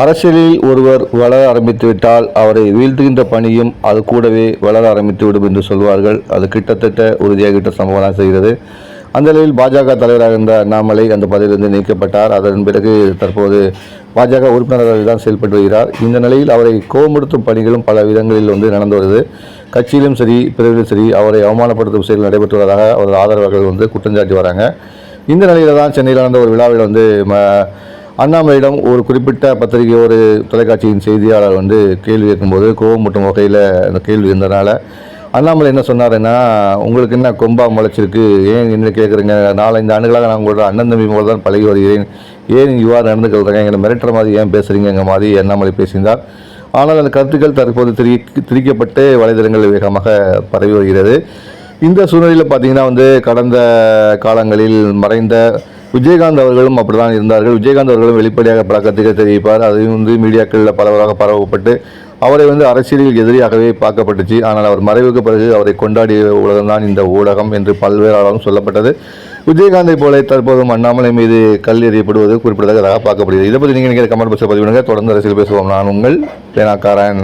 அரசியலில் ஒருவர் வளர ஆரம்பித்துவிட்டால் அவரை வீழ்த்துகின்ற பணியும் அது கூடவே வளர ஆரம்பித்துவிடும் என்று சொல்வார்கள். அது கிட்டத்தட்ட உறுதியாகிட்ட சம்பவம் செய்கிறது. அந்த நிலையில் பாஜக தலைவராக இருந்த அண்ணாமலை அந்த பதவியிலிருந்து நீக்கப்பட்டார். அதன் பிறகு தற்போது பாஜக உறுப்பினராக தான் செயல்பட்டு வருகிறார். இந்த நிலையில் அவரை கோபப்படுத்தும் பணிகளும் பல விதங்களில் வந்து நடந்து வருது. கட்சியிலும் சரி பிறவிலும் சரி அவரை அவமானப்படுத்தும் செயல் நடைபெற்று வருவதாக அவரது ஆதரவாளர்கள் வந்து குற்றம் சாட்டி வராங்க. இந்த நிலையில் தான் சென்னையில் நடந்த ஒரு விழாவில் வந்து ம அண்ணாமலையிடம் ஒரு குறிப்பிட்ட பத்திரிகை ஒரு தொலைக்காட்சியின் செய்தியாளர் வந்து கேள்வி கேட்கும்போது கோபம் முட்டும் வகையில் அந்த கேள்வி இருந்தனால அண்ணாமலை என்ன சொன்னாருன்னா உங்களுக்கு என்ன கொம்பா முளைச்சிருக்கு? ஏன் என்ன கேட்குறீங்க? நாலஞ்சு ஆண்டுகளாக நான் உங்களோட அண்ணன் தம்பி மூலம் தான் பழகி வருகிறேன். ஏன் இவ்வாறு நடந்து கொள்கிறீங்க எங்களை மிரட்டுற மாதிரி ஏன் பேசுகிறீங்க மாதிரி அண்ணாமலை பேசியிருந்தார். ஆனால் அந்த கருத்துக்கள் தற்போது திரி திரிக்கப்பட்டு வலைதளங்கள் வேகமாக பரவி வருகிறது. இந்த சூழ்நிலையில் பார்த்தீங்கன்னா வந்து கடந்த காலங்களில் மறைந்த விஜயகாந்த் அவர்களும் அப்படிதான் இருந்தார்கள். விஜயகாந்த் அவர்களும் வெளிப்படையாக பல தெரிவிப்பார். அதையும் வந்து மீடியாக்களில் பரவலாக பரவப்பட்டு அவரை வந்து அரசியலில் எதிரியாகவே பார்க்கப்பட்டுச்சு. ஆனால் அவர் மறைவுக்கு பிறகு அவரை கொண்டாடிய உலகம்தான் இந்த ஊடகம் என்று பல்வேறாலும் சொல்லப்பட்டது. விஜயகாந்தை போல தற்போதும் அண்ணாமலை மீது கல் எறியப்படுவது குறிப்பிடத்தக்கதாக பார்க்கப்படுகிறது. இதை பற்றி நீங்கள் நினைக்கிற கமெண்ட் பாக்ஸில் பதிவிடுங்க. தொடர்ந்து அரசியல் பேசுவோம். நான் உங்கள் பேனாக்காரன்.